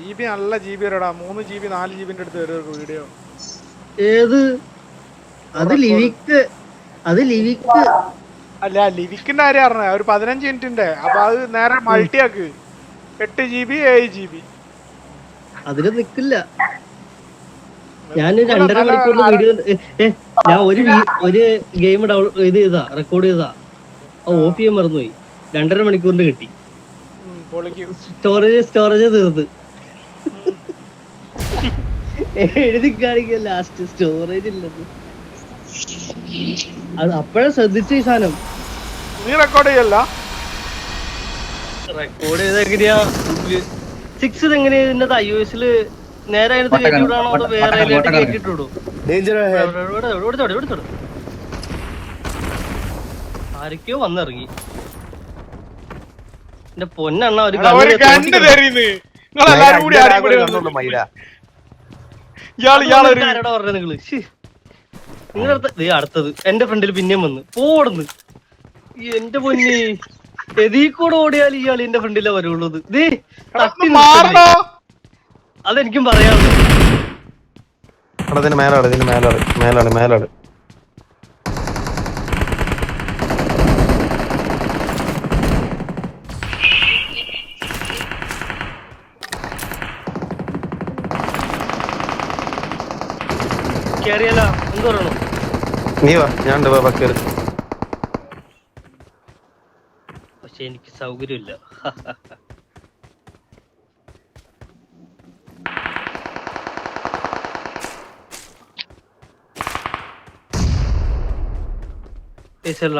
G B നല്ല G B വരടാ. മൂന്ന് ജി ബി നാല് ജി ബിന്റെ അടുത്ത് വരും വീഡിയോ ഏത്? അത് ലിവിക്ക് അത് ലിവിക്ക്. അല്ല ലിവിക്കിന്റെ കാര്യം പറഞ്ഞ ഒരു പതിനഞ്ച് മിനിറ്റിന്റെ. അപ്പൊ അത് നേരെ മൾട്ടി ആക്ക് എട്ട് ജി ബി ഏഴ് ജി ബി അതിൽ നിക്കില്ല. ഞാൻ രണ്ടര മണിക്കൂർ വീഡിയോ ഞാൻ ഒരു ഒരു ഗെയിം ഡൗൺ ഇത് ചെയ്താ റെക്കോർഡ് ചെയ്താ. ഓഫ് ചെയ്യാൻ മറന്നുപോയി. രണ്ടര മണിക്കൂറിന്റെ കിട്ടി. സ്റ്റോറേജ് സ്റ്റോറേജ് തീർത്ത്. എഴുതി കാണിക്കുക ലാസ്റ്റ് സ്റ്റോറേജ് ഇല്ലത്. അത് അപ്പോഴും ശ്രദ്ധിച്ച ഈ സാധനം. നീ റെക്കോർഡ് ചെയ്യല്ല? റെക്കോർഡ് ചെയ്ത് എങ്ങനെയാ? സിക്സ് എങ്ങനെയാ? ഇതിന്റെ ഐ എസിൽ നേരെ അതിനകത്ത് കയറ്റി വിടാണോ അതോ വേറെ അതിലേക്ക് ആരൊക്കെയോ വന്നിറങ്ങി. എന്റെ പൊന്നെണ്ണ ഒരു കണ്ട് തരീന്ന് കൂടി ഇയാളൊരു പറഞ്ഞത് നിങ്ങൾ? അടുത്തത്. എന്റെ ഫ്രണ്ടിൽ പിന്നെയും വന്ന്. പോടുന്നു എന്റെ പൊന്നി. എതീ കൂടെ ഓടിയാൽ ഇയാൾ എന്റെ ഫ്രണ്ടിലെ വരുള്ളത് ദേ തട്ടി അതെനിക്കും പറയാനുള്ളത്. മേലാണ് മേലാണ് മേലാണ് കേറിയല്ല. എന്ത് പറയണു? നീ വാ ഞാൻ പക്ഷെ എനിക്ക് സൗകര്യമില്ല.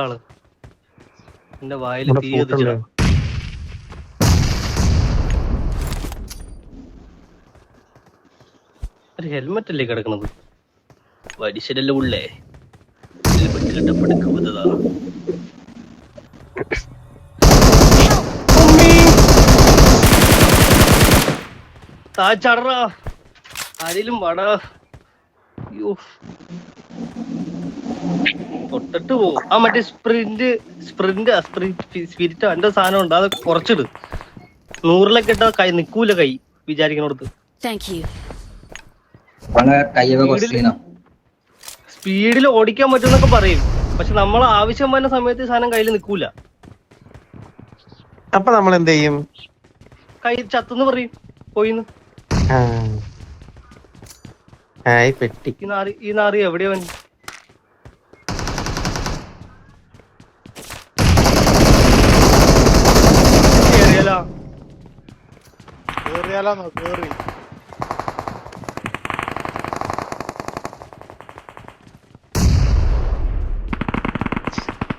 ആൾ. എന്റെ വായിൽ തീ കത്തിച്ചിടാ ഒരു ഹെൽമെറ്റ് അല്ലേ കിടക്കണത്? വരിശരല്ല ഉള്ളേ. താ ചടറാ. ആരേലും വടാ. അയ്യോ. തൊട്ടിട്ട് പോ. ആ മറ്റേ സ്പ്രിന്റ് സ്പ്രിന്റ് സ്പിരിറ്റ്. എന്റെ സാധനം ഉണ്ട്. അത് കുറച്ചിട്. നൂറിലൊക്കെ ഇട്ടാ കൈ നിക്കൂല കൈ. വിചാരിക്കണോടത്ത്. താങ്ക് യു കുറച്ച് സ്പീഡിൽ ഓടിക്കാൻ പറ്റുമെന്നൊക്കെ പറയും. പക്ഷെ നമ്മൾ ആവശ്യം വരുന്ന സമയത്ത് സാധനം കയ്യിൽ നിൽക്കൂല. അപ്പൊ നമ്മൾ എന്ത് ചെയ്യും കൈ ചത്തെന്ന് പറയും. പോയിന്ന്. ആ. ആയി പെട്ടി. ഈ നാറി ഈ നാറി എവിടെയാ വന്നു കേറിയാലോ? കേറിയാലോ കേറി.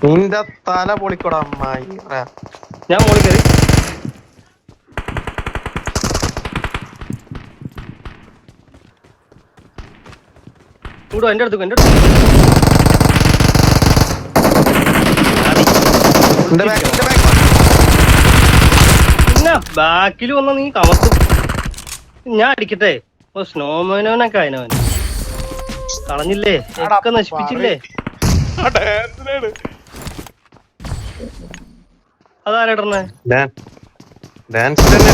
നിന്റെ തല പൊളിക്കോടാ അമ്മായി. ഞാൻ മോളി കേറി ഇങ്ങോട്ട് വാ, എന്റെ അടുത്ത് എന്റെ പിന്നെ ബാക്കിൽ വന്ന നീ കമത്തും. ഞാൻ അടിക്കട്ടെ. ഓ സ്നോമാനവനൊക്കെ അതിനവൻ കളഞ്ഞില്ലേ? ഒക്കെ നശിപ്പിച്ചില്ലേ? ആ ഡാൻസിനാണ് ഡാൻ- ഡാൻസ് തന്നെ.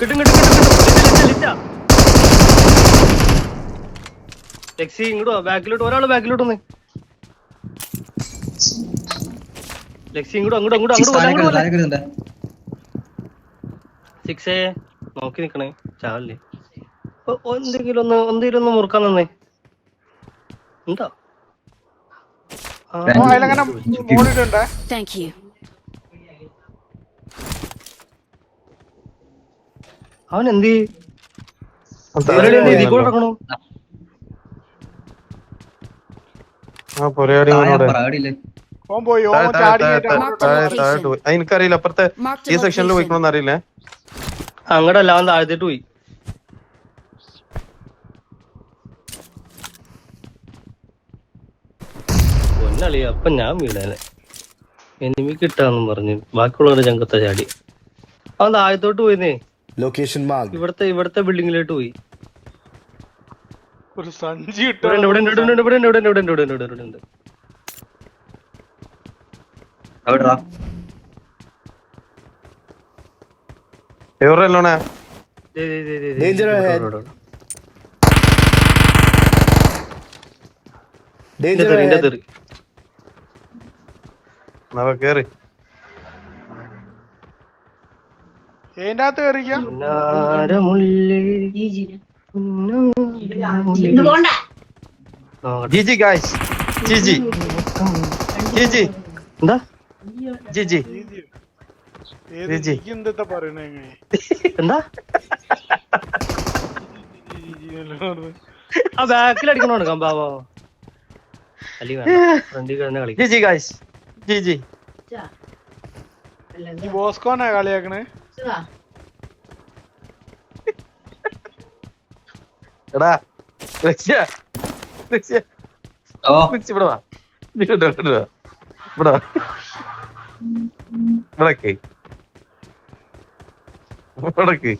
കിട്ടും കിട്ടും കിട്ടും ലിറ്റ, ടെക്സി. വാ ബാക്കിലോട്ട് ഒരാൾ ബാക്കിലോട്ട് വന്നേ ലെക്സി ഇങ്ങോട്ട് അങ്ങോട്ട് അങ്ങോട്ട് അങ്ങോട്ട് അങ്ങോട്ട് സിക്സേ നോക്കി നിക്കണേ ചാവല്ലേ? എന്തെങ്കിലും ഒന്ന് എന്തെങ്കിലും ഒന്ന് മുറുക്കാൻ നന്നേ. മോളിട്ടുണ്ടേ അവൻ എന്ത്? ആ, പൊരയാടി ഓൻ പോയി ഓൻ ചാടി താഴോട്ട് എനിക്കറിയില്ല അപ്പുറത്തെ ഈ സെക്ഷനിൽ അറിയില്ലേ? അങ്ങടല്ല അവൻ താഴത്തേട്ട് പോയി. പൊന്നളി അപ്പൊ ഞാൻ വീണേനെ. എനിമി കിട്ടാന്നും പറഞ്ഞു ബാക്കിയുള്ളവരുടെ ചങ്കത്ത ചാടി. അവൻ താഴത്തോട്ട് പോയിന്നേ. ലൊക്കേഷൻ. ഇവിടത്തെ ഇവിടത്തെ ബിൽഡിങ്ങിലോട്ട് പോയി. ഒരു സഞ്ചി ഇവിടെ ഇവിടെ ഇവിടെ ഇവിടെ ഇവിടെ ഇവിടെ ഇവിടെ ഇവിടെ ഇവിടെ എവിടാ എവിടെ അല്ലോണേ ഡേഞ്ചർ ഡേഞ്ചർ നിന്റെ തെറി എന്താ ജിജി ജിജി എന്താ? ആ ബാക്കിൽ അടിക്കണോ കമ്പാവോ? ജിജി ഗായ്സ് ജിജി ബോസ്കോനാ കളിയാക്കണേ? എടാ ലക്ഷ്യ ലക്ഷ്യ ഇവിടെ വാ. ഇവിടെ വാ. ഇവിടെ വാ. ഇവിടേക്ക്. ഇവിടേക്ക്.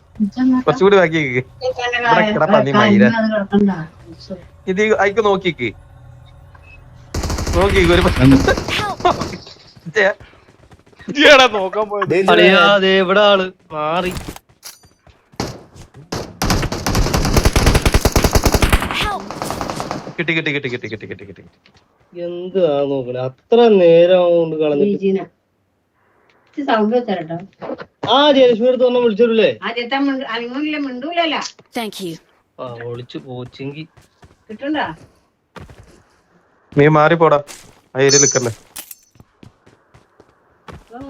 കുറച്ചുകൂടി ബാക്കിയേക്ക്. ഇവിടെ കിടപ്പാ നീ മയില. ഇത് ഈ അയക്ക് നോക്കിക്ക്. നോക്കിക്ക് ഒരു നോക്കാൻ പോയത്. ആൾ. മാറി. കിട്ടി കിട്ടി കിട്ടി കിട്ടി കിട്ടി കിട്ടി കിട്ടി എന്താ നോക്കണേ? അത്ര നേരം കൊണ്ട് കുറച്ച് സൗണ്ട് നീ മാറി പോടാ. ആ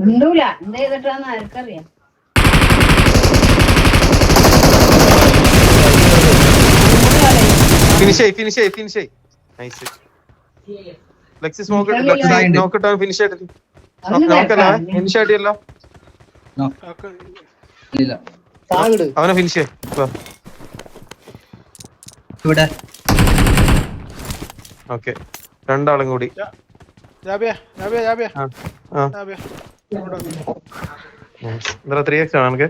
മിണ്ടൂല. എന്ത് ചെയ്തിട്ടാന്ന് ആർക്കറിയാം. ഫിനിഷ് ആയി ഫിനിഷ് ആയി ഫിനിഷ് ആയി. Nice Lexi smoke Side. നോക്കിട്ടോ ഫിനിഷ് ആയിട്ട് നോക്കല്ല. ഫിനിഷ് ആയിട്ടല്ലോ. അവനെ ഫിനിഷ് ഇവിടെ. ഓക്കെ രണ്ടാളും കൂടി. ജാബിയ ജാബിയ ജാബിയ. ആ ആ. ജാബിയ. എന്താ ത്രീ എക്സ് ആണ് എനിക്ക്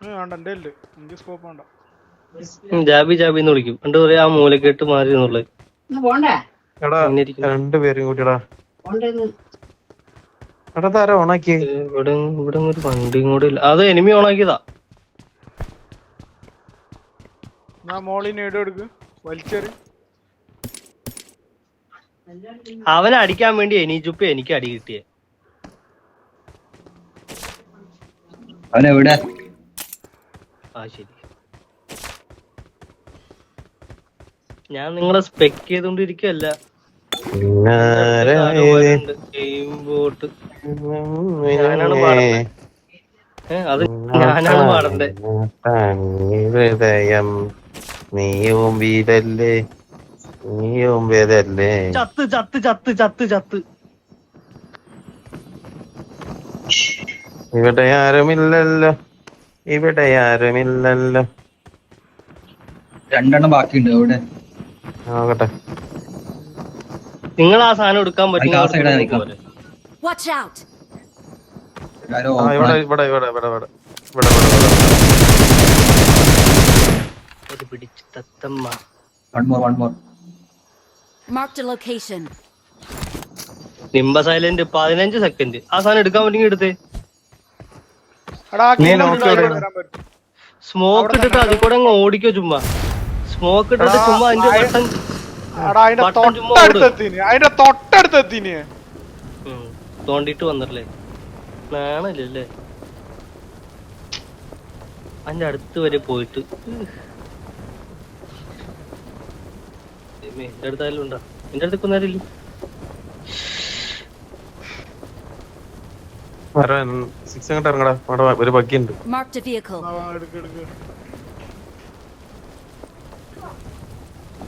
വേണ്ട എന്റെ ഇല്ല എനിക്ക് സ്കോപ്പ് വേണ്ട. ജാബി ജാബി എന്ന് വിളിക്കും. പണ്ട് പറയാ ആ മൂലക്കെട്ട് മാറി എന്നുള്ളത് എടാ. രണ്ടുപേരും കൂട്ടിടാ പോണ്ടെന്ന്. എടാ താരം ഓണാക്കി ഇവിടെ ഇവിടെ ഒരു വണ്ടിയും കൂടെ ഇല്ല. അത് എനിമി ഓണാക്കിയതാ. അവനെ അടിക്കാൻ വേണ്ടി എനീച്ചുപ്പ് എനിക്ക് അടി കിട്ടിയേ. അവനെവിടെ? ആ ശരി. ഞാൻ നിങ്ങളെ സ്പെക്ക് ചെയ്തോണ്ടിരിക്കല്ല ഞാനാണ്. ഏ, അത് ഞാനാണ് പാടണ്ടേ ഹൃദയം നീയും വീരല്ലേ നീയും വേദല്ലേ ചത്ത് ചത്ത് ചത്ത് ചത്ത് ചത്ത്. ഇവിടെ ആരുമില്ലല്ലോ. ഇവിടെ ആരുമില്ലല്ലോ. രണ്ടെണ്ണം ബാക്കിയുണ്ട് അവിടെ. നോക്കട്ടെ നിങ്ങൾ ആ സാധനം എടുക്കാൻ പറ്റും നിമ്പ സൈലന്റ് പതിനഞ്ച് സെക്കൻഡ് ആ സാധനം എടുക്കാൻ പറ്റുമെങ്കിൽ എടുത്തേ. സ്മോക്ക് ഇട്ടിട്ട് അതിൽ കൂടെ ഓടിക്കോ ചുമ്മാ. സ്മോക്ക് ഇട്ടിട്ട് ചുമ്മാ അതിന്റെ ബട്ടൺ അതിന്റെ തൊട്ടടുത്തെത്തിന് അതിന്റെ തൊട്ടടുത്തെത്തിന് തോണ്ടിട്ട് വന്നിട്ടില്ലേ? നാണല്ലേ അതിന്റെ അടുത്ത് വരെ പോയിട്ട്. എന്റെ അടുത്ത് ആരെങ്കിലും ഉണ്ടോ? എന്റെ അടുത്ത് ഇപ്പൊ നേരില്ല സിക്സ് അങ്ങോട്ട് ഇറങ്ങടാ. അവിടെ ഒരു ബഗ്ഗിണ്ട് Marked a vehicle. എടുക്ക് എടുക്ക് അതിലൂടെ കാർ കേറ്. സിക്സ് കേറി കേറി കേറി കേറി പിന്നെ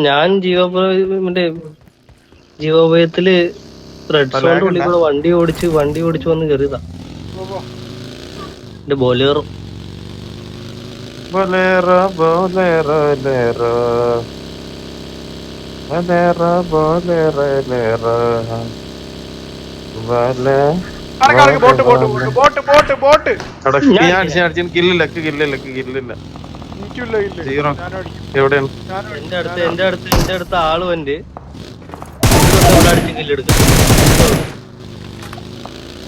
ഞാൻ ജീവോപ മറ്റേ ജീവോപയത്തിൽ റെഡ് സോണിന്റെ ഉള്ളിൽ കൂടെ വണ്ടി ഓടിച്ച് വണ്ടി ഓടിച്ച് വന്ന് കയറിയതാ. എന്റെ ബോലേറും. ബോലേറോ ബോലേറോ ലേറോ Bolero Bolero ലേറോ bot bot bot bot bot ഞാൻ അടിച്ചു അടിച്ചു കില്ലില്ല കില്ലില്ല കില്ലില്ല എവിടെയാണ്? എന്റെ അടിക്കും അടുത്ത് എന്റെ അടുത്ത് എന്റെ അടുത്ത് ആൾ വണ്ട് അടിച്ച് കില്ലെടുക്കും.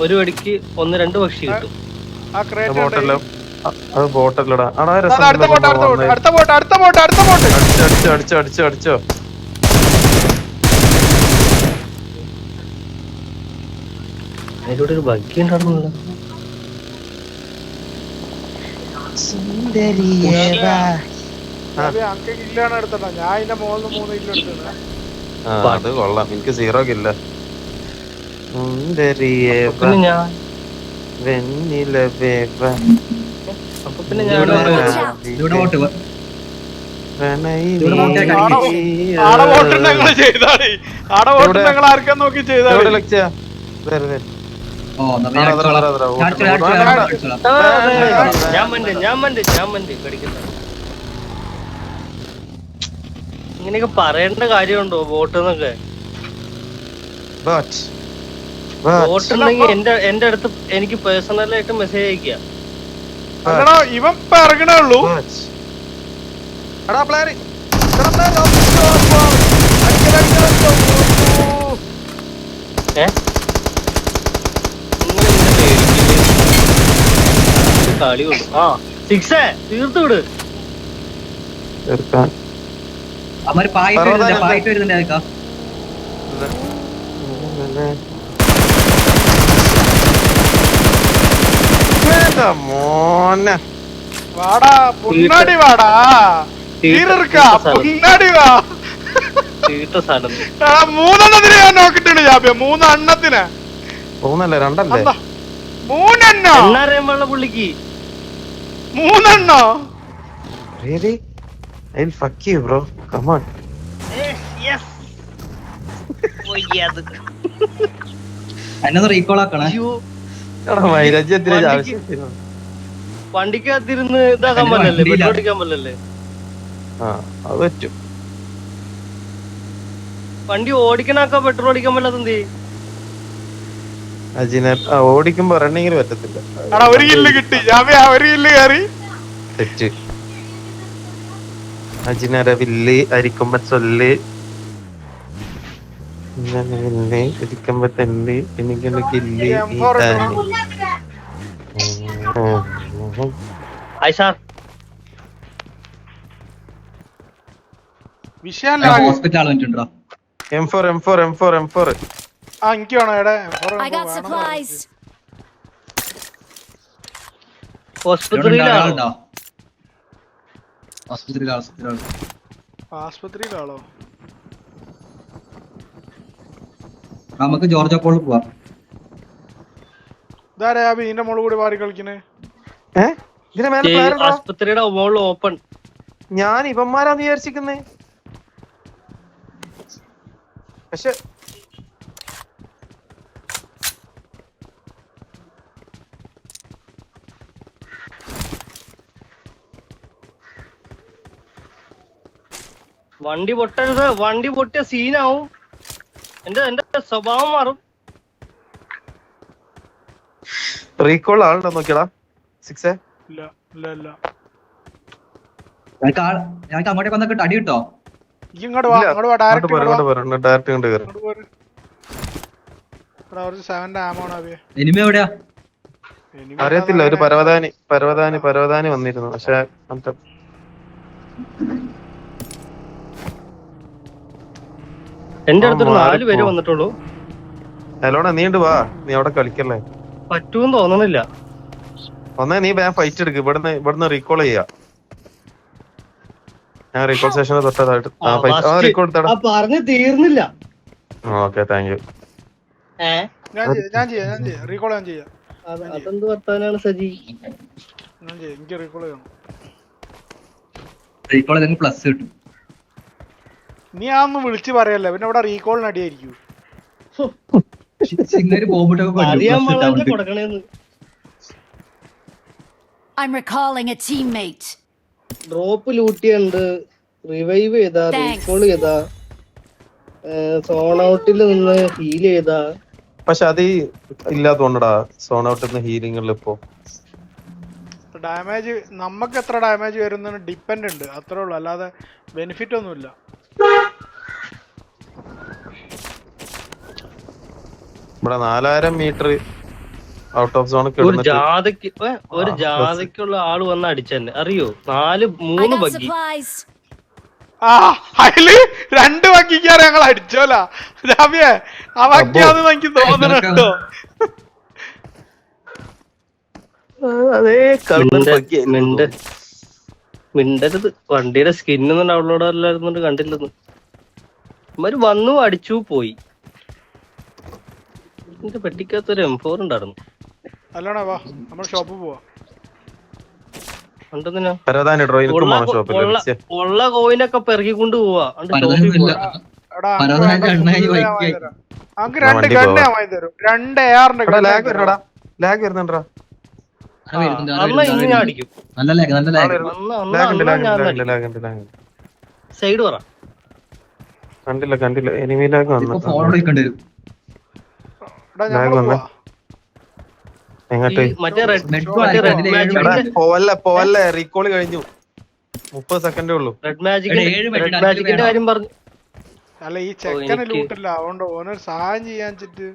ഒരു വടിക്ക് ഒന്ന് രണ്ട് പക്ഷി കിട്ടും. ആ ക്രേറ്റ് ബോട്ടല്ലോ അത് ബോട്ടല്ലടാ. ആടാ അടുത്ത ബോട്ട് അടുത്ത ബോട്ട് അടുത്ത ബോട്ട് അടുത്ത ബോട്ട് അടുത്ത ബോട്ട്. അടിച്ചോ അടിച്ചോ അടിച്ചോ അടിച്ചോ. അതിലൂടെ ഒരു ബഗ്ഗി ഉണ്ടായിരുന്നല്ലോ അത് കൊള്ളാം. എനിക്ക് സീറോ കില്ല. ഞാൻ വെണ്ണിലവേവ അപ്പൊ പിന്നെ ഇവിടെ ഞാൻ കടിക്ക്. ആടെ വോട്ട് ഞങ്ങൾ ചെയ്താടി ആടെ വോട്ട് എവിടെ? ഞങ്ങൾ ആർക്കാൻ നോക്കി വരെ. ഓ ഞാൻ മണ്ട് ഞാൻ മണ്ട് ഞാൻ മണ്ട് കടിക്കുന്ന ഇങ്ങനെയൊക്കെ പറയേണ്ട കാര്യമുണ്ടോ ബോട്ട് എന്നൊക്കെ ബോട്ട് ഉണ്ടെങ്കിൽ എന്റെ എന്റെ അടുത്ത് എനിക്ക് പേഴ്സണലായിട്ട് മെസ്സേജ് അല്ലടാ ഇവൻ ഇറങ്ങണേ ഉള്ളൂ. But. എടാ player. എടാ player. അയ്യോ, അപ്പോ. അടിക്കൽ, അടിക്കൽ, അടിക്കൽ. ഓ. ഏ നിങ്ങൾ ഇങ്ങനെ പേടിക്കില്ലേ? കളി കൊള്ളു ആ സിക്സേ തീർത്തു വിട്. തീർക്കാൻ. പായിട്ട് വരുന്നുണ്ട്. പായിട്ട് വരുന്നുണ്ട് വാ. മൂന്നെണ്ണത്തിന് ഞാൻ നോക്കിട്ടുണ്ട് ജാബ്യ. മൂന്നെണ്ണത്തിന്. മൂന്നല്ലേ രണ്ടല്ലേ? മൂന്നെണ്ണ? പുള്ളിക്ക്. മൂന്നെണ്ണോ? Really I fuck you bro come on yes Come on. എന്നൊന്ന് റീകോൾ ആക്കണേ. എടാ മൈരാജ് എന്തിനാ ആവശ്യത്തിന്? വണ്ടിക്കകത്തിരുന്ന് ഇതാക്കാൻ അതിന് പറ്റല്ലേ വണ്ടിയില്ല. പെട്രോൾ അടിക്കാൻ പറ്റല്ലേ ആ അത് പറ്റും. വണ്ടി ഓടിക്കണാക്കാ പെട്രോൾ അടിക്കാൻ പറ്റാത്ത എന്ത് അജിനെ ആ, ഓടിക്കുമ്പോ റണ്ണിങ്ങിന് പറ്റത്തില്ല. എടാ ഒരു കില്ല് കിട്ടി. ജാബ്യ ഒരു കില്ല് കയറി തെറ്റ്. അജിനര വില്ല് അരിക്കുമ്പോ ചൊല്ല്. വില്ല് ഇരിക്കുമ്പോ തെല്ല് എനിക്കൊന്ന് കില്ല് ഈ M4 ഈ എടുക്കണം. താന്. ആയിഷാ വിഷയം ഹോസ്പിറ്റൽ ആൾ വന്നിട്ടുണ്ടോ? M4 M4 M4 M4 ആ എനിക്ക് വേണോ. എടാ ഹോസ്പിറ്റലിലാണോ? നമുക്ക് ജോർജ് അപ്പോൾ പോവാം. ഇതാരാ മുകളിൽ കൂടി മാറി കളിക്കണേ? ആസ്പത്രിയുടെ ഓപ്പൺ ഞാൻ ഇവന്മാരാന്ന് വിചാരിച്ചിരിക്കുന്നേ. പക്ഷെ വണ്ടി പൊട്ടരുത് വണ്ടി പൊട്ടിയ സീനാവും. എന്റെ എന്റെ സ്വഭാവം മാറും. റീകോൾ ആളുണ്ടോ നോക്കിയടാ? സിക്സ് ഇല്ല ഇല്ല ഇല്ല. ഞങ്ങൾക്ക് ആൾ ഞങ്ങൾക്ക് അങ്ങോട്ടേക്ക് വന്നൊക്കെ അടി കിട്ടോ? ഇങ്ങോട്ട് വാ ഇങ്ങോട്ട് വാ ഡയറക്റ്റ് ഇങ്ങോട്ട് വാ. ഡയറക്റ്റ് ഇങ്ങോട്ട് എടാ കുറച്ച് സെവന്റെ ആമാണ് അബിയെ എനിമി എവിടെയാ? അറിയത്തില്ല ഒരു പരവതാനി പരവതാനി പരവതാനി വന്നിരുന്നു. പക്ഷെ എന്റെ അടുത്തൊരു നാല്. പേര് വന്നിട്ടുള്ളൂ. ഹലോടാ നീണ്ട് വാ. നീ അവിടെ കളിക്കല്ലേ? പറ്റൂന്ന് തോന്നണില്ല. ഒന്നേ നീ വേഗം ഫൈറ്റ് എടുക്ക്. ഇവിടുന്ന് ഇവിടുന്ന് റീകോൾ ചെയ്യാ. ഞാൻ റീകോൾ സ്റ്റേഷനിൽ തൊട്ടതായിട്ട്. ആ ഫൈറ്റ് ആ റീകോൾ പറഞ്ഞു തീർന്നില്ല. ഓക്കെ താങ്ക് യു ഏ? ഞാൻ ചെയ്യാം ഞാൻ ചെയ്യാം ഞാൻ ചെയ്യാം. റീകോൾ ഞാൻ ചെയ്യാം. അത് അതെന്ത് വർത്താനാണ് സജി? ഞാൻ ചെയ്യാം. എനിക്ക് റീകോൾ ചെയ്യണം. റീകോൾ ചെയ്തെങ്കിൽ പ്ലസ് കിട്ടും. നീ ആ ഒന്ന് വിളിച്ചു പറയല്ല? പിന്നെ ഇവിടെ റീകോളിന് അടിയായിരിക്കും അറിയാൻ പാടില്ല കൊടുക്കണേന്ന്. I'm recalling a teammate. Drop ലൂട്ടിയുണ്ട് revive ചെയ്താ Thanks. റീകോൾ ചെയ്താ. സോൺ ഔട്ടിൽ നിന്ന് ഹീൽ ചെയ്താ. പക്ഷെ അത് ഈ ഇല്ലാത്തോണ്ടടാ. സോൺ നിന്ന് ഹീലിംഗിൽ ഇപ്പോ. ഡാമേജ് നമുക്ക് എത്ര ഡാമേജ് വരുന്നതിന് ഡിപ്പെൻഡ് ഉണ്ട്. അത്രേ ഉള്ളൂ. അല്ലാതെ ബെനിഫിറ്റ് ഒന്നുമില്ല. ഇവിടെ നാലായിരം മീറ്റർ ഔട്ട് ഓഫ് സോൺ ഒരു ജാഥക്ക് ഒരു ജാഥക്കുള്ള ആൾ വന്ന് അടിച്ചെന്നെ അറിയോ? നാല് മൂന്ന് ബഗ്ഗി. ആ അതിൽ രണ്ട് വക്കിക്കാരെ ഞങ്ങൾ അടിച്ചോല? രാവിയെ ആ വക്കിയാന്ന് എനിക്ക് തോന്നുന്നുണ്ടോ അതേ മിണ്ട മിണ്ടരുത് വണ്ടിയുടെ സ്കിന്നൊന്നും ഡൗൺലോഡ് അല്ലായിരുന്നോണ്ട് കണ്ടില്ലെന്ന്. ഇവർ വന്നു അടിച്ചു പോയി. എന്റെ പെട്ടിക്കകത്തൊരു എം ഫോർ ഉണ്ടായിരുന്നു. വാ നമ്മൾ ഷോപ്പിൽ പോവാ. ഉള്ള കോയിനൊക്കെ പെറുക്കിക്കൊണ്ട് പോവാ. രണ്ട് ഗണ്ണ് വാങ്ങി തരും. രണ്ട് എയറിന്റെ ലാഗ് വരുന്നുണ്ടാ? സൈഡ് പറ. കണ്ടില്ല കണ്ടില്ല. എനിമി ലാഗ് ഇപ്പൊ വന്നു പോവല്ലേ പോവല്ലേ. റീകോൾ കഴിഞ്ഞു. മുപ്പത് സെക്കൻഡേ ഉള്ളൂ. റെഡ് മാജിക്കിന്റെ റെഡ് കാര്യം പറഞ്ഞു അല്ല ഈ ചെക്കനെ ലൂട്ടില്ല അതുകൊണ്ട് ഓനൊരു സഹായം ചെയ്യാൻ ചിട്ട്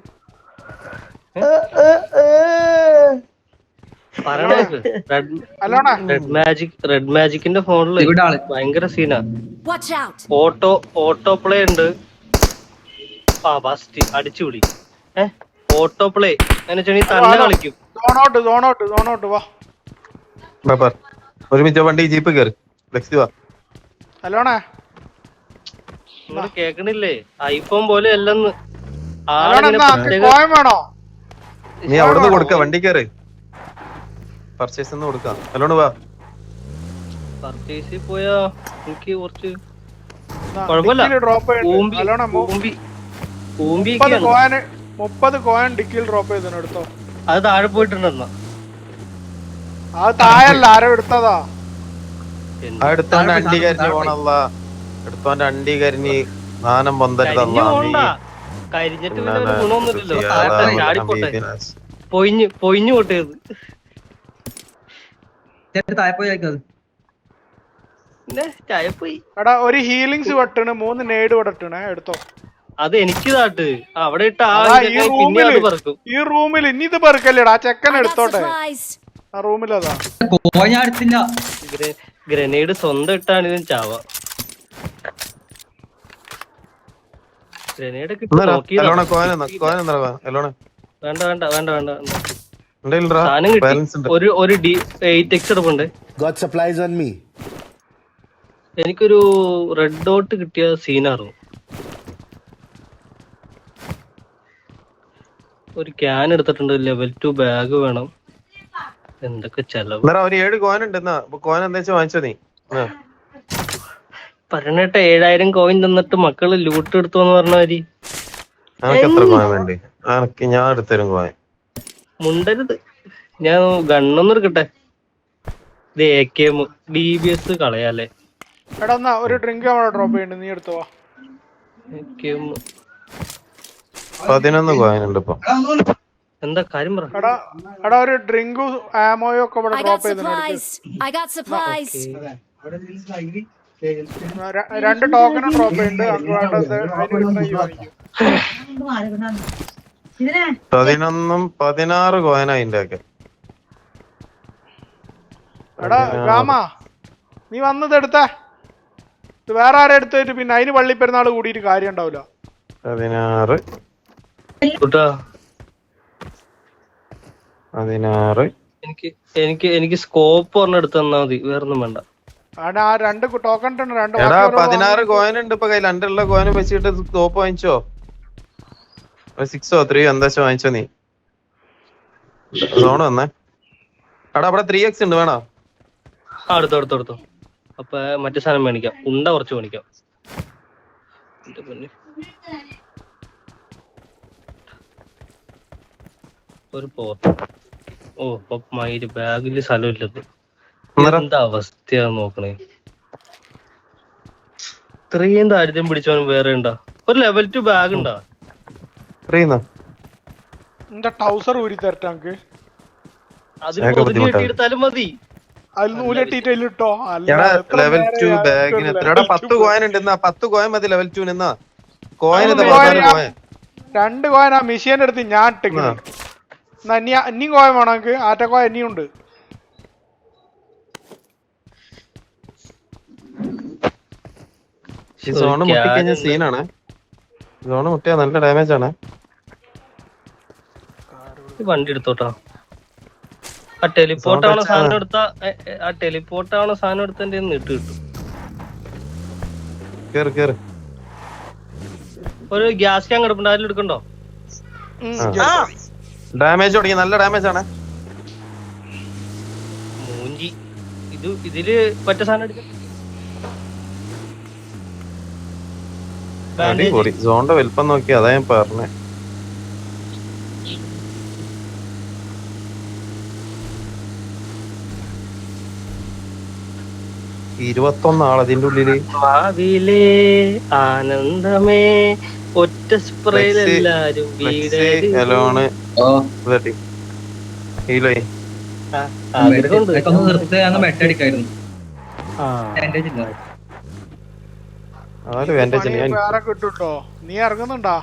റെഡ് അല്ലോണേ? റെഡ് മാജിക് റെഡ് മാജിക്കിന്റെ ഫോണിൽ ഇവിടെ ആൾ. ഭയങ്കര സീനാ ഓട്ടോ ഓട്ടോ പ്ലേ ഉണ്ട്. ആ ഫസ്റ്റ് അടിച്ചുപിടി ഏ? ഓട്ടോ പ്ലേ എന്ന് തന്നെ കളിക്കും. സോണോട്ട് സോണോട്ട് സോണോട്ട് വാ. ബാബർ ഒരുമിച്ച് വണ്ടി ജീപ്പ് കയറി ഫ്ലെക്സി വാ. ഹലോണേ നിങ്ങൾ കേക്കണില്ലേ? ഐഫോൺ പോലെ അല്ലെന്ന്. വേണോ? നീ അവിടുന്ന് കൊടുക്ക വണ്ടി കയറി പർച്ചേസ് ഒന്ന് കൊടുക്കാം. അല്ലോണ്ട് വാ. പർച്ചേസിൽ പോയാ എനിക്ക് കുറച്ച് കുഴപ്പമില്ല. മുപ്പത് കോയൻ ഡിക്കിൽ ഡ്രോപ്പ് ചെയ്തിന് എടുത്തോ? അത് താഴെ പോയിട്ടുണ്ടെന്നാ. അത് താഴല്ല ആരോ എടുത്തതാ? എടുത്തോണ്ട് അണ്ടി കരിഞ്ഞ് പോണല്ല എടുത്തോണ്ട് അണ്ടി കരിഞ്ഞ് കരിഞ്ഞിട്ട് പിന്നെ ഒരു ഗുണമൊന്നുമില്ലല്ലോ ചാടിപ്പോട്ടെ പൊയിഞ്ഞ് പൊയിഞ്ഞു ഹീലിങ്സ് വട്ടണ് മൂന്ന് നേട് വെട്ടണേ എടുത്തോ. അത് എനിക്ക് താട്ട് അവിടെ ഇട്ട ആ ഈ പിന്നെ അത് പറക്കും. ഈ റൂമിൽ ഇനി ഇത് പെറുക്കല്ലേടാ? ആ ചെക്കൻ എടുത്തോട്ടെ. ആ ഞാൻ അടുത്തില്ല ഗ്രനേഡ് സ്വന്തം ഇട്ടാണ് ഇതിന് ചാവ. ഗ്രനേഡ് കിട്ടി നോക്കിയതാ. വേണ്ട വേണ്ട വേണ്ട വേണ്ട വേണ്ട. ഉണ്ടല്ലോ സാധനം കിട്ടി. ബാലൻസ് ഉണ്ട്. ഒരു ഒരു ഡി എയ്റ്റ് എക്സ് എടുപ്പുണ്ട്. Got supplies on me. എനിക്കൊരു റെഡ് ഡോട്ട് കിട്ടിയ സീനാറും ഒരു ക്യാൻ എടുത്തിട്ടുണ്ട്. ലെവൽ ടു ബാഗ് വേണം. എന്തൊക്കെ ചെലവ്? ഒരു ഏഴ് കോയൻ ഉണ്ട്. എന്നാ എന്താ വാങ്ങിച്ചോ നീ. പറഞ്ഞിട്ട് ഏഴായിരം കോയിൻ തന്നിട്ട് മക്കൾ ലൂട്ട് എടുത്തു എന്ന് പറഞ്ഞ വേണ്ടി? ഞാൻ എടുത്തരും കോയൻ മുണ്ടരുത്. ഞാൻ ഗണ്ണൊന്നും എടുക്കട്ടെ. ഇത് A K M D B S കളയാല്ലേ? എടാ ഒരു ഡ്രിങ്ക് അവിടെ ഡ്രോപ്പ് ചെയ്യണ്ട്. നീ എടുത്തോ. വാ. എ കെ എം പതിനൊന്ന് കോയിൻ ഉണ്ട് ഇപ്പൊ. എന്താ കാര്യം പറ. എടാ ഒരു ഡ്രിങ്കും ആമോയും ഒക്കെ ഇവിടെ I got ഡ്രോപ്പ് ചെയ്തിന് supplies. I got supplies. രണ്ട് ടോക്കനും ഡ്രോപ്പ് ചെയ്യുന്നുണ്ട് പതിനൊന്നും പതിനാറ് കോയൻ അതിന്റെ ഒക്കെ. എടാ രാമ നീ വന്നത് എടുത്ത. ഇത് വേറെ ആരെ എടുത്തിട്ട് പിന്നെ അതിന് പള്ളിപ്പെരുന്നാൾ കൂടിയിട്ട് കാര്യം ഉണ്ടാവില്ല പതിനാറ്. പതിനാറ്. എനിക്ക് എനിക്ക് എനിക്ക് സ്കോപ്പ് ഒരെണ്ണം എടുത്ത് തന്നാ മതി. വേറൊന്നും വേണ്ട. അവിടെ ആ രണ്ട് ടോക്കൺ രണ്ട് എടാ പതിനാറ് കോയിൻ ഉണ്ട് ഇപ്പൊ കയ്യിൽ. രണ്ടുള്ള കോയിൻ വെച്ചിട്ട് തോപ്പ് വാങ്ങിച്ചോ? സിക്സോ ത്രീയോ എന്താ വാങ്ങിച്ചോ നീ? സോണ് വന്നേ. എടാ അവിടെ ത്രീ എക്സ് ഉണ്ട് വേണോ? അടുത്തോ അടുത്തോ അടുത്തോ അപ്പൊ മറ്റേ സാധനം മേടിക്കാം. ഉണ്ട കുറച്ച് മേടിക്കാം. ഒരു പോത്ത് ഓ അപ്പൊ മയിൽ ബാഗിൽ സ്ഥലമില്ലത്. എന്താ അവസ്ഥയാ നോക്കണേ? ഇത്രയും ദാരിദ്ര്യം പിടിച്ചവൻ വേറെ ഉണ്ടാ? ഒരു ലെവൽ ടു ബാഗ് ഉണ്ടാ? എന്റെ ടൗസർ ഊരി തരട്ടെ നമുക്ക് അതിന് അതൊക്കെ പൊതിഞ്ഞ് ബുദ്ധിമുട്ടാ. കെട്ടിയെടുത്താലും മതി. അതിൽ നൂലെട്ടിട്ട് അതിലിട്ടോ അല്ല എടാ എത്ര ലെവൽ നേരം ടു ഞാൻ ബാഗിന് ഇട്ടൊരു എത്ര എടാ പത്ത് two ഉണ്ട് എന്നാ? പത്ത് കോയിൻ മതി ലെവൽ ടു കോയിൻ രണ്ട് കോയൻ ആ മെഷീന്റെ അടുത്ത് ഞാൻ ഇട്ടേക്കണ്. എന്നാ ഇനി ഇനിയും കോയൻ വേണം നമുക്ക്. ആറ്റക്കോയ ഇനിയും ഉണ്ട്. മുട്ടിക്കഴിഞ്ഞ സീനാണ് സോണ മുട്ടിയാ നല്ല ഡാമേജ് ആണ്. വണ്ടി എടുത്തോട്ടോ. ആ ടെലിപ്പോർട്ട് ആവണ സാധനം എടുത്ത? ആ ടെലിപ്പോർട്ട് ആവണ സാധനം എടുത്തതിന്റെ ഇട്ട് കിട്ടും. കേറ് കേറ്. ഒരു ഗ്യാസ് ക്യാൻ കിടപ്പുണ്ട്. അതിൽ എടുക്കണ്ടോ. ഡാമേജ് തുടങ്ങി നല്ല ഡാമേജ് ആണ്. മൂഞ്ചി. ഇത് ഇതിൽ പറ്റ സാധനം അടിപൊളി സോണിന്റെ വലിപ്പം നോക്കി അതാ ഞാൻ പറഞ്ഞേ. ഇരുപത്തൊന്ന് ഉള്ളിൽ. ഭാവിയിലെ ആനന്ദമേ ഒറ്റ സ്പ്രേയിൽ ഫ്ലെക്സി- ഹീലോയി നിർത്തി അങ്ങ് മെട്ടടിക്കായിരുന്നു വേറെ കിട്ടുട്ടോ നീ ഇറങ്ങുന്നുണ്ടാ?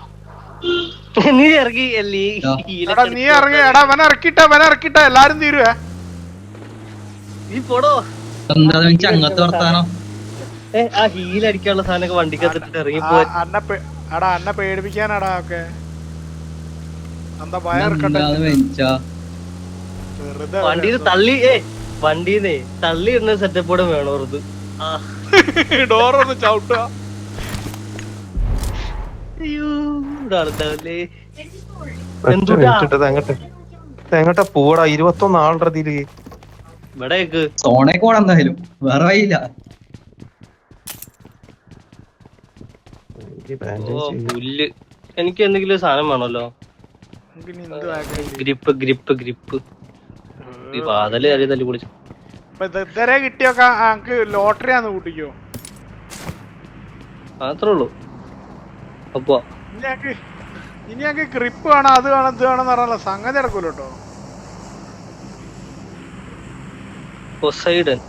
നീ ഇറങ്ങി നീ ഇറങ്ങി. എടാ അവൻ ഇറക്കിട്ട അവൻ ഇറക്കിട്ട. എല്ലാരും തീരുവേ. നീ പോടോ. വർത്താനം? ഏ ആ ഹീൽ അടിക്കാനുള്ള സാധനമൊക്കെ വണ്ടിക്കകത്തിട്ട് ഇറങ്ങി പോയി അന്നെ പേടിപ്പിക്കാനാടാ ഒക്കെ. എന്താ വണ്ടിയിൽ തള്ളി ഏ വണ്ടീന്നേ തള്ളി ഇടുന്ന സെറ്റപ്പോടെ വേണോ ഇത് ഡോറൊന്ന് ചവിട്ടുക. അയ്യോ നടന്നല്ലേ ഒറ്റ എന്തുട്ടാ? മിനിറ്റ് ഇട്ടത് എങ്ങട്ടെ എങ്ങട്ടാ പോടാ ഇരുപത്തൊന്ന് ആളുടെ ഇതിൽ. ഇവിടേക്ക് സോണേക്ക് പോണം എന്തായാലും. വേറെ വഴിയില്ല. എനിക്ക് ഓ bandage പുല്ല്. എനിക്ക് എന്തെങ്കിലും സാധനം വേണല്ലോ ഗ്രിപ്പ് ഗ്രിപ്പ് ഗ്രിപ്പ്. ഈ വാതൽ കയറി തല്ലി കുടിച്ചു ഇപ്പൊ ഇതുവരെ കിട്ടിയൊക്കെ നമുക്ക് ലോട്ടറി ആന്ന് കൂട്ടിക്കോ. മാത്രേ ഉള്ളൂ. അപ്പൊ ഇനി ഞങ്ങക്ക് ഇനി ഗ്രിപ്പ് വേണം അത് വേണം ഇത് വേണം എന്ന് പറഞ്ഞാൽ സംഗതി നടക്കൂല കേട്ടോ. പൊസൈഡൻ.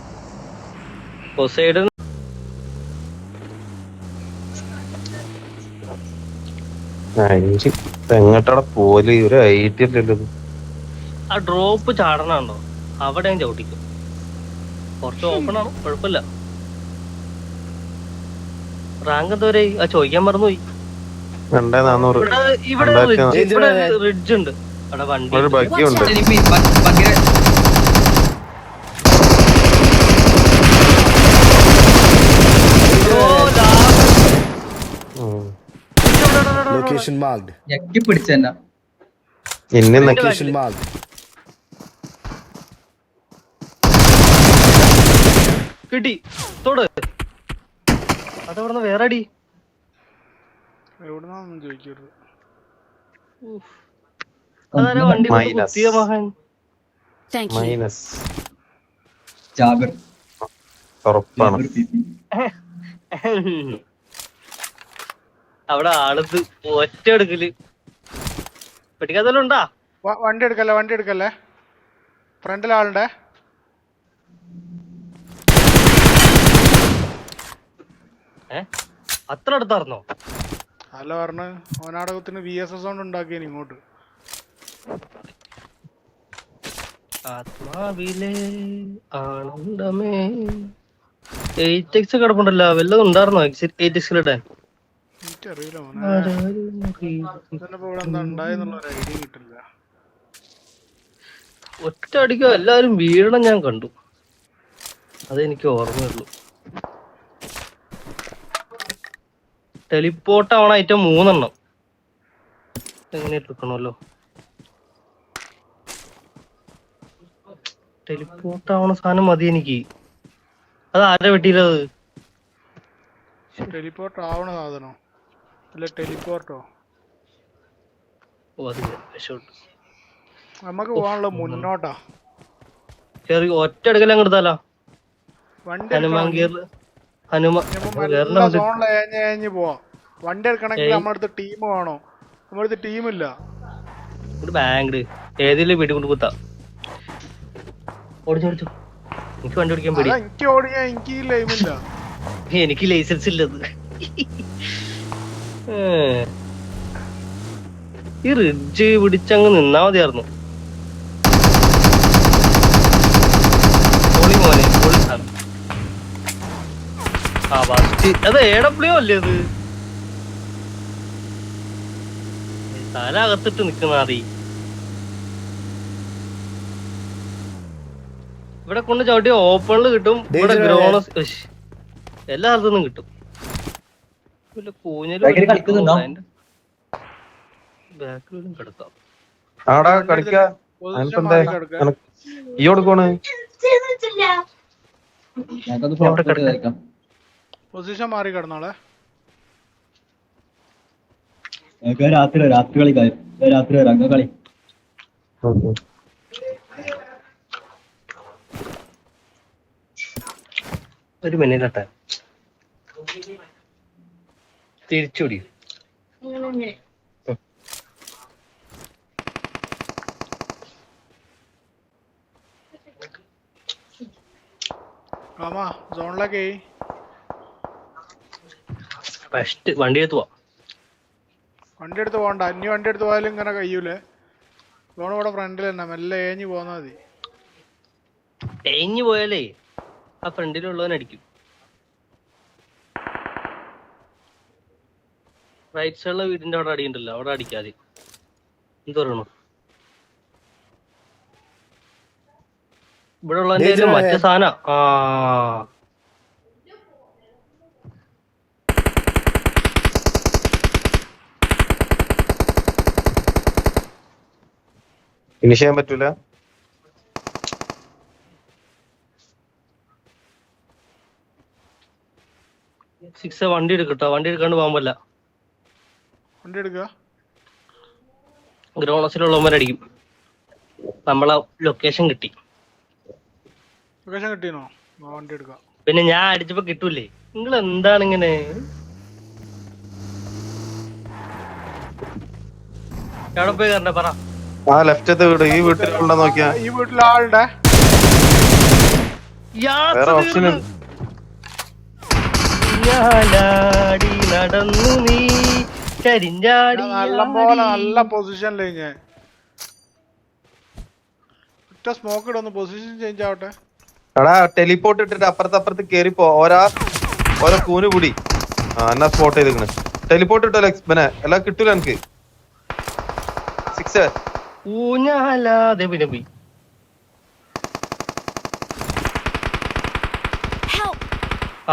പൊസൈഡൻ. അഞ്ച് എങ്ങട്ടവിടെ പോലെ ഒരു ഐഡിയ ഇല്ലല്ലോ ആ ഡ്രോപ്പ് ചാടണുണ്ടോ അവിടെ ഞാൻ ചവിട്ടിക്കും. കുറച്ച് ഓപ്പൺ ആണ് കുഴപ്പമില്ല. റാങ്ക് എന്തോരെ ആ ചോദിക്കാൻ മറന്നുപോയി. രണ്ടേ നാന്നൂറ്. ഇവിടെ ഇവിടെ റിഡ്ജ് ഇവിടെ റിഡ്ജ് ഉണ്ട്. അവിടെ വണ്ടി ഒരു ബഗ്ഗിയുണ്ട് ഇനിയിപ്പോ ഈ ബ- ബഗ്ഗിനെ ഓ, last. ഉം. Location marked. ഞെക്കി പിടിച്ചെന്നാ നക്കി Location marked. കിട്ടി തൊട് അതവിടുന്ന് വേറെ അടി എവിടുന്നാന്നും ചോദിക്കരുത് അതാരാ വണ്ടി കൊണ്ട് Minus. കുത്തിയ മഹാൻ Thank you. മൈനസ് ജാബിർ ഉറപ്പാണ് ജാബിർ. അവിടെ ആളത് ഒറ്റ എടുക്കൽ. പെട്ടിക്കതെല്ലാം ഉണ്ടാ? വണ്ടി എടുക്കല്ലേ വണ്ടി എടുക്കല്ലേ? ഫ്രണ്ടിൽ ആളുണ്ടേ? അത്ര അടുത്തായിരുന്നോ? അല്ല പറഞ്ഞു ഓനാടകത്തിന് വി എസ് എസ് കൊണ്ട് ഉണ്ടാക്കിയ ഇങ്ങോട്ട്. ആത്മാവിലെ ആനന്ദമേ. എയ്റ്റ് എക്സ് കിടപ്പുണ്ടല്ലോ വല്ലതും ഉണ്ടായിരുന്നോ? എയ്റ്റ് എക്സിൽ ഇടാൻ എനിക്കറിയില്ല മോനെ. തന്നെ ഇവിടെ എന്താ ഉണ്ടായെന്നുള്ള ഒരു ഐഡിയ കിട്ടില്ല. ഒറ്റ അടിക്കോ എല്ലാരും വീഴണം ഞാൻ കണ്ടു. അതെനിക്ക് ഓർമ്മയുള്ളൂ. ടെലിപ്പോർട്ട് ആവണ ഐറ്റം മൂന്നെണ്ണം. എങ്ങനെ എടുക്കണമല്ലോ? ടെലിപ്പോർട്ട് ആവണ സാധനം മതി എനിക്ക്. അത് ആരെ വെട്ടിയില്ലത് ടെലിപ്പോർട്ട് ആവണ സാധനോ? അല്ല ടെലിപോർട്ടോ? നമുക്ക് പോകാനുള്ള മുന്നോട്ടാ. ചെറിയ ഒറ്റ വണ്ടി ഹനുമാൻ ഹനുമാൻ പോവാം. എടുക്കണമെങ്കിൽ ടീം വേണോ. ടീമില്ല. ഒരു ബാങ്ക് ഏതെങ്കിലും വീട്ടിൽ കൊണ്ട് കുത്താ. ഓടിച്ചു ഓടിച്ചു. എനിക്ക് വണ്ടി ഓടിക്കാൻ പേടി അതാ എനിക്ക് ലൈമില്ല. എനിക്ക് ലൈസൻസ് ഇല്ലത്. ഈ റിഡ്ജ് പിടിച്ചങ്ങ് നിന്നാ മതിയായിരുന്നു. പൊളി മോനെ പൊളി സാധനം. ആ ഫസ്റ്റ് അത് എ ഡബ്ല്യു അല്ലേ അത്? തല അകത്തിട്ട് നിക്കുന്ന അറി ഇവിടെ കൊണ്ട് ചവിട്ടി ഓപ്പണിൽ കിട്ടും ഇവിടെ ഗ്രോണസ്. എല്ലാ സ്ഥലത്തുനിന്നും കിട്ടും വല്ല കൂഞ്ഞലും ബാക്കിൽ കളിക്കുന്നുണ്ടോ? ബാക്കിലും കിടക്കാം ആടാ കളിക്ക. ഈ കൊടുക്കോണ് പൊസിഷൻ മാറി കിടന്നോളെ രാത്രി രാത്രി കളി രാത്രി വരാം. കളി. ഒരു മിനിറ്റ് തിരിച്ചുടി. ആമാ സോണിലൊക്കെ ഫസ്റ്റ് വണ്ടി എടുത്ത് പോവാം. വണ്ടി എടുത്ത് പോകണ്ട. അന്യ വണ്ടി എടുത്ത് പോയാലും ഇങ്ങനെ കഴിയൂലേ. സോൺ ഇവിടെ ഫ്രണ്ടിൽ തന്നെ. മെല്ലെ ഏഞ്ഞു പോന്നാ മതി. ഏഞ്ഞു പോയാലേ ആ ഫ്രണ്ടിലുള്ളവൻ അടിക്കും. റൈറ്റ് സൈഡിലെ വീടിന്റെ അവിടെ അടിയുണ്ടല്ലോ അവിടെ അടിക്കാതെ. എന്ത് പറയണു? ഇവിടെ ഉള്ള മറ്റേ സാധന. ആ. ഫിനിഷ് ചെയ്യാൻ പറ്റൂല? സിക്സ് വണ്ടി എടുക്കട്ടോ വണ്ടി എടുക്കാണ്ട് പോകാൻ പറ്റില്ല. വണ്ടി എടുക്കുക ഗ്രോണസിലുള്ളവന്മാരടിക്കും നമ്മളെ ലൊക്കേഷൻ കിട്ടി. ലൊക്കേഷൻ കിട്ടിയോ വണ്ടി എടുക്കാം പിന്നെ ഞാൻ അടിച്ചപ്പോ കിട്ടൂലേ? നിങ്ങൾ എന്താണ് ഇങ്ങനെ എവിടെ പോയി കണ്ട പറ. ആ ലെഫ്റ്റത്തെ വീട്. ഈ വീട്ടിലുണ്ടോ നോക്കിയാ. ഈ വീട്ടിൽ ആളുടെ. വേറെ ഓപ്ഷൻ നടന്നു നീ. നല്ല പോലെ നല്ല പൊസിഷനിലേ ഞാൻ ഒറ്റ സ്മോക്ക് ഇടൊന്ന് പൊസിഷൻ ചേഞ്ച് ആവട്ടെ. എടാ ടെലിപോർട്ട് ഇട്ടിട്ട് അപ്പുറത്ത് അപ്പുറത്ത് കേറിപ്പോ ഓരോ ഓരോ കൂന് കൂടി. ആ എന്നാ സ്പോട്ട് ചെയ്തിക്കണ് ടെലിപോർട്ട് ഇട്ടോ ലക്ഷ്മനെ എല്ലാം കിട്ടൂല എനിക്ക്. സിക്സ് ഊഞ്ഞാലാതെ പിന്നെ പോയി.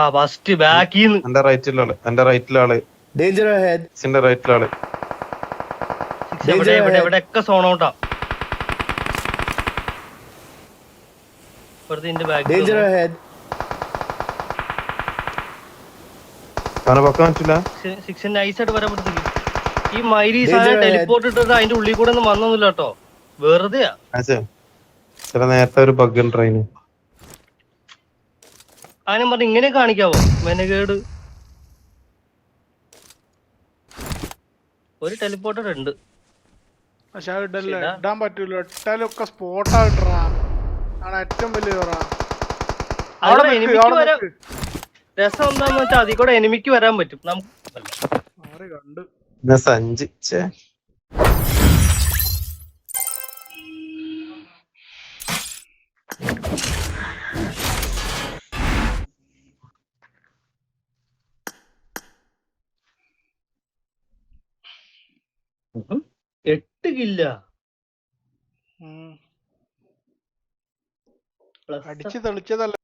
ആ ഫസ്റ്റ് ബാക്കിന്ന് എന്റെ റൈറ്റിലാൾ എന്റെ റൈറ്റിലാൾ Danger ahead. സിന്റെ റൈറ്റിലാണ് എവിടെ എവിടെ എവിടെ ഒക്കെ സോൺ ഔട്ടാ ഇതിന്റെ ബാക്ക്. അവനെ സിക്സ് നൈസ് ആയിട്ട് വരാൻ പറ്റത്തില്ല ഈ മൈരി സാധനം. ടെലിപ്പോർട്ട് ഇട്ടിട്ട് അതിന്റെ ഉള്ളിൽ കൂടെ ഒന്നും വന്നൊന്നുമില്ല കേട്ടോ. വെറുതെയാ. ചില നേരത്തെ ഒരു ബഗ് ട്രെയിന് അങ്ങനെ പറഞ്ഞ ഇങ്ങനെ കാണിക്കാവോ? മെനകേട്. ഒരു ടെലിപ്പോർട്ടർ ഉണ്ട് പക്ഷെ അത് ഇടല്ലേ. ഇടാൻ പറ്റൂല ഇട്ടാലൊക്കെ സ്പോട്ടാ ഇടറാ ആണ് ഏറ്റവും വലിയ ഇറ അവിടെ നിക്ക്, എനിമിക്ക് അവിടെ വരാൻ നിക്ക്. രസം എന്താന്ന് വെച്ചാൽ അതിൽ കൂടെ എനിമിക്ക് വരാൻ പറ്റും നമുക്ക് അല്ല. എട്ട് കില്ല അടിച്ചു തെളിച്ചതല്ല.